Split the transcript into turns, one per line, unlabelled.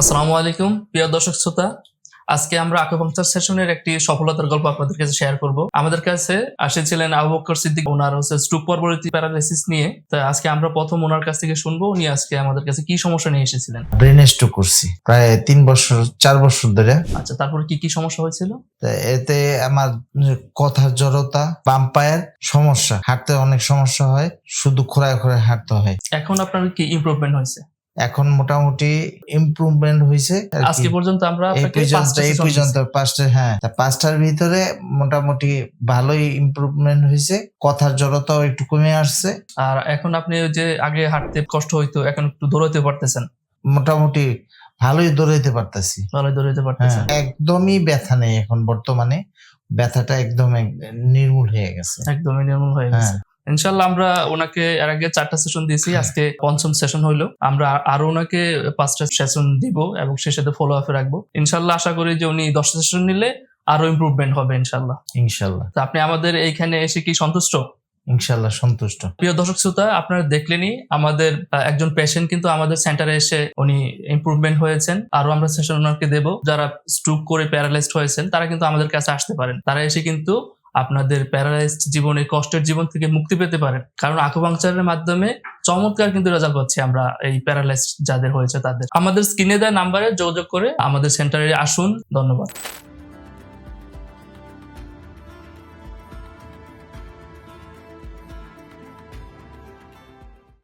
আসসালামু আলাইকুম প্রিয় দর্শক শ্রোতা। আজকে আমরা আকুপাংচার সেশনের একটি সফলতার গল্প আপনাদের কাছে শেয়ার করব। আমাদের কাছে আসেছিলেন আবু বকর সিদ্দিক ওনার হচ্ছে স্ট্রোক পরবর্তী প্যারালাইসিস নিয়ে। তো আজকে আমরা প্রথম ওনার কাছ থেকে শুনব উনি আজকে আমাদের কাছে কি সমস্যা নিয়ে এসেছিলেন?
ব্রেন স্ট্রোক করছি। প্রায় তিন বছর চার বছর ধরে।
আচ্ছা তারপর কি কি সমস্যা হয়েছিল?
তা এতে আমার কথার জড়তা বাম পায়ের সমস্যা। হাঁটতে অনেক সমস্যা হয় শুধু খোড়ায় খোড়ায় হাঁটতে হয়।
এখন আপনার কি ইমপ্রুভমেন্ট হয়েছে?
এখন মোটামুটি ইমপ্রুভমেন্ট হয়েছে
আজকে পর্যন্ত আমরা
এই পর্যন্ত
পাঁচটা
এই পর্যন্ত পাঁচটা হ্যাঁ। তা পাঁচটার ভিতরে মোটামুটি ভালোই ইমপ্রুভমেন্ট হয়েছে কথার জড়তাও একটু কমে আসছে।
আর এখন আপনি ওই যে আগে হাঁটতে কষ্ট হইতো এখন একটু দৌড়াতে পারতেছেন।
মোটামুটি ভালোই দৌড়াইতে পারতেছি।
ভালোই দৌড়াতে পারতেছি
একদমই ব্যথা নেই এখন বর্তমানে। ব্যথাটা একদম এক- নির্মূল হয়ে গেছে।
একদমই নির্মূল হয়ে গেছে।
হ্যাঁ।
ইনশাল্লাহ আমরা ওনাকে এর আগে চারটা সেশন দিয়েছি আজকে পঞ্চম সেশন হইল। আমরা আরও ওনাকে পাঁচটা সেশন দিব এবং সে সাথে ফলো আপে রাখব। ইনশাল্লাহ আশা করি যে উনি দশটা সেশন নিলে আরও ইমপ্রুভমেন্ট হবে ইনশাল্লাহ
ইনশাল্লাহ
তো আপনি আমাদের এইখানে এসে কি সন্তুষ্ট?
ইনশাল্লাহ সন্তুষ্ট।
প্রিয় দর্শক শ্রোতা আপনারা দেখলেনই আমাদের একজন পেশেন্ট কিন্তু আমাদের সেন্টারে এসে উনি ইমপ্রুভমেন্ট হয়েছেন। আরও আমরা সেশন ওনাকে দেব। যারা স্ট্রোক করে প্যারালাইজড হয়েছেন তারা কিন্তু আমাদের কাছে আসতে পারেন। তারা এসে কিন্তু আপনাদের প্যারালাইজড জীবনে, কষ্টের জীবন থেকে মুক্তি পেতে পারেন। কারণ আকুপাংচারের মাধ্যমে চমৎকার কিন্তু রেজাল্ট পাচ্ছি আমরা এই প্যারালাইজড যাদের হয়েছে তাদের। আমাদের স্ক্রিনে দেওয়া নাম্বারে যোগাযোগ করে আমাদের সেন্টারে আসুন। ধন্যবাদ।